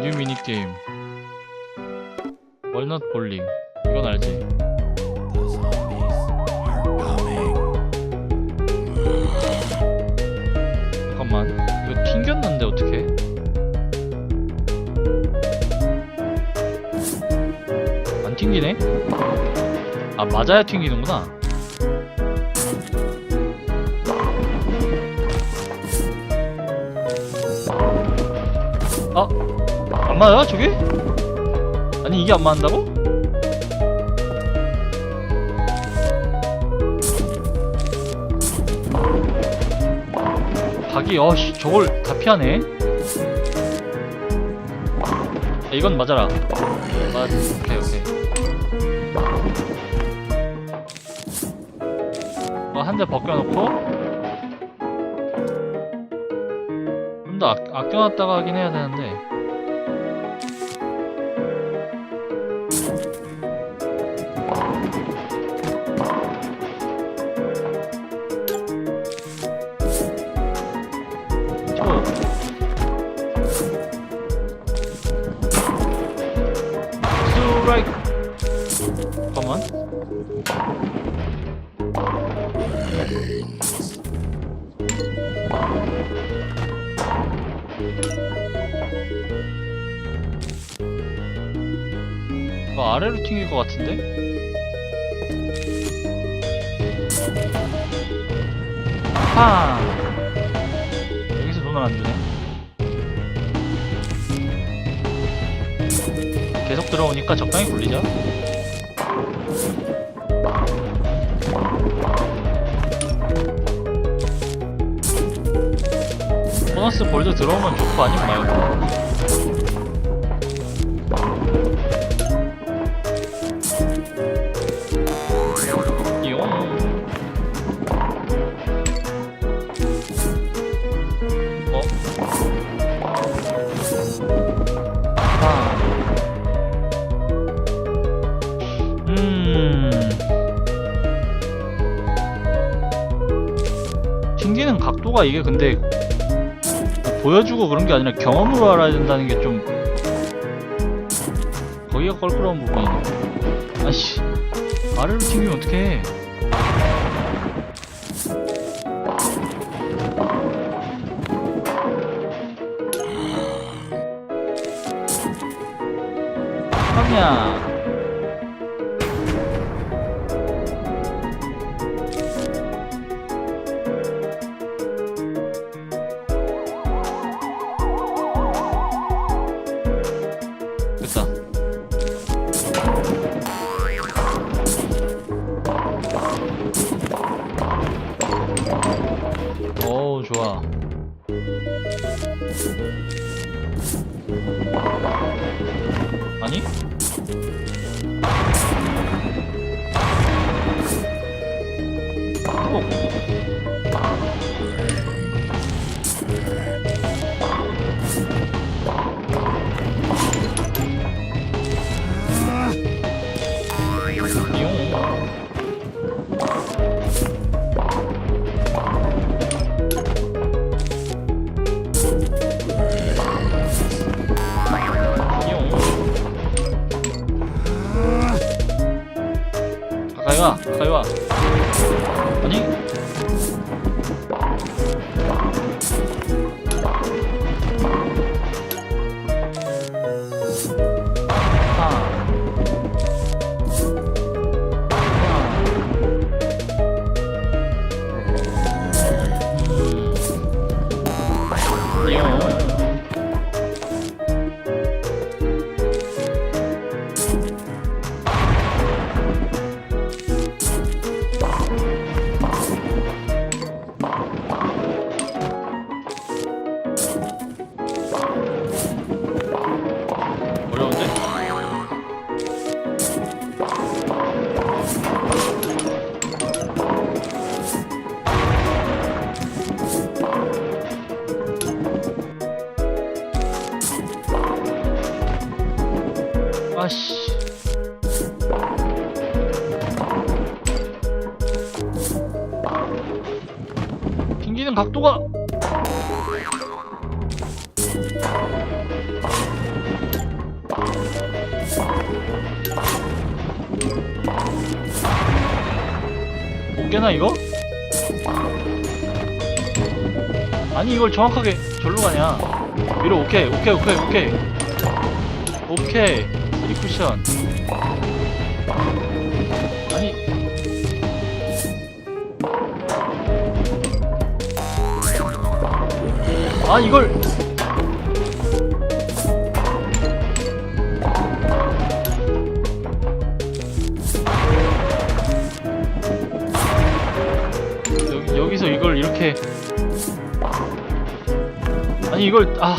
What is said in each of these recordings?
뉴 미니게임. 월넛 볼링. 이건 알지. 잠깐만. 이거 튕겼는데 어떻게 안 튕기네? 아 맞아야 튕기는구나 아? 안 맞아요 저게? 아니 이게 안 맞는다고? 각이 어씨 저걸 다 피하네 야, 이건 맞아라 맞 오케이 오케이 어, 한대 벗겨놓고 좀 더 아껴놨다가 하긴 해야 되는데 잠깐만 이거 아래로 튕길 것 같은데? 하! 여기서 돈을 안 주네. 계속 들어오니까 적당히 굴리자 보너스 볼드 들어오면 좋고 아니면 말고 용 어? 아. 음. 이게 근데 뭐 보여주고 그런 게 아니라 경험으로 알아야 된다는 게 좀 거기가 껄끄러운 부분이네. 아씨 아래로 튕기면 어떡해? 하냐? 어우 좋아. 아니? 어. 나가는 각도가 못 깨나 이거? 아니 이걸 정확하게 절로 가냐. 위로 오케이 오케이 오케이 오케이. 오케이. 이 쿠션. 아 이걸. 여기, 여기서 이걸 이렇게. 아니 이걸 아.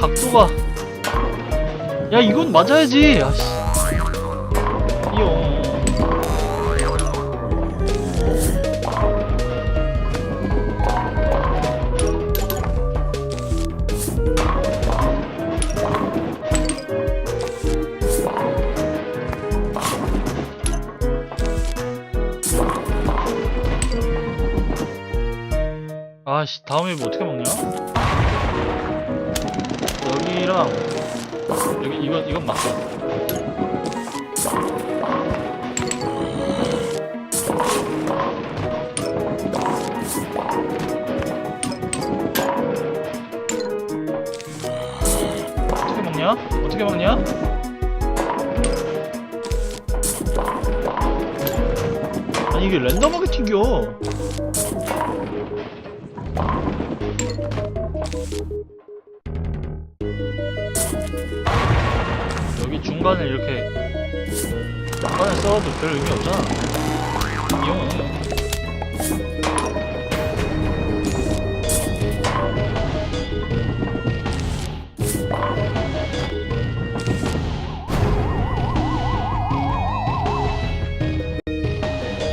각도가. 야 이건 맞아야지. 아씨. 이용 아씨 다음에 뭐 어떻게 먹냐? 여기랑 여기 이건 이건 맞고 어떻게 먹냐? 어떻게 먹냐? 아니 이게 랜덤하게 튕겨 여기 중간에 이렇게 중간에 써도 별 의미 없잖아. 이용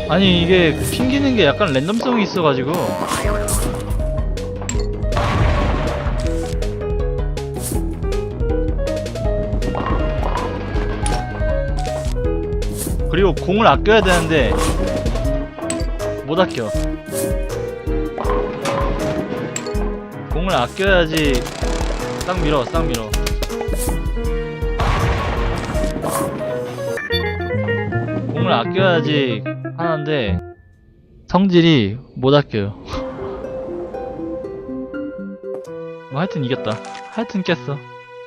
아니 이게 튕기는 게 약간 랜덤성이 있어가지고 그리고 공을 아껴야 되는데 못 아껴. 공을 아껴야지 딱 밀어 딱 밀어. 공을 아껴야지 하는데 성질이 못 아껴요 뭐 하여튼 이겼다. 하여튼 깼어